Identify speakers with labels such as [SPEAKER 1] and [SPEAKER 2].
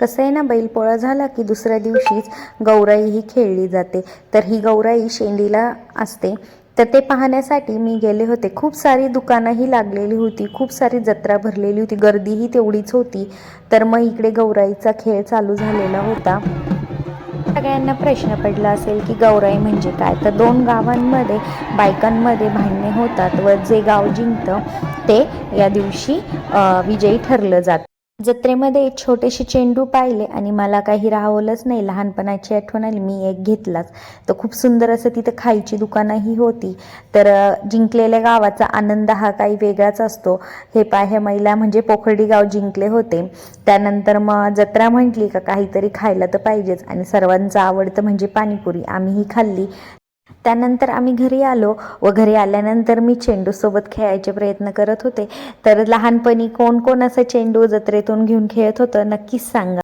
[SPEAKER 1] कसं आहे ना बैलपोळा झाला की दुसऱ्या दिवशीच गौराई ही खेळली जाते. तर ही गौराई शेंडीला असते. तर ते पाहण्यासाठी मी गेले होते. खूप सारी दुकानंही लागलेली होती. खूप सारी जत्रा भरलेली होती. गर्दीही तेवढीच होती. तर मग इकडे गौराईचा खेळ चालू झालेला होता. सगळ्यांना प्रश्न पडला असेल की गौराई म्हणजे काय? तर दोन गावांमध्ये बायकांमध्ये भांडणे होतात व जे गाव जिंकतं ते या दिवशी विजयी ठरलं जातं. जत्रेमध्ये छोटेसे चेंडू पाहिले आणि मला काही राहवलंच नाही. लहानपणाची आठवण आली. मी एक घेतलाच. तर खूप सुंदर असं तिथं खायची दुकानंही होती. तर जिंकलेल्या गावाचा आनंद हा काही वेगळाच असतो. हे पाय हे महिला म्हणजे पोखर्डी गाव जिंकले होते. त्यानंतर मग जत्रा म्हटली का काहीतरी खायला तर पाहिजेच. आणि सर्वांचं आवडतं म्हणजे पाणीपुरी. आम्हीही खाल्ली. त्यानंतर आम्ही घरी आलो व घरी आल्यानंतर मी चेंडूसोबत खेळायचे प्रयत्न करत होते. तर लहानपणी कोण कोण असं चेंडू जत्रेतून घेऊन खेळत होतं नक्कीच सांगा.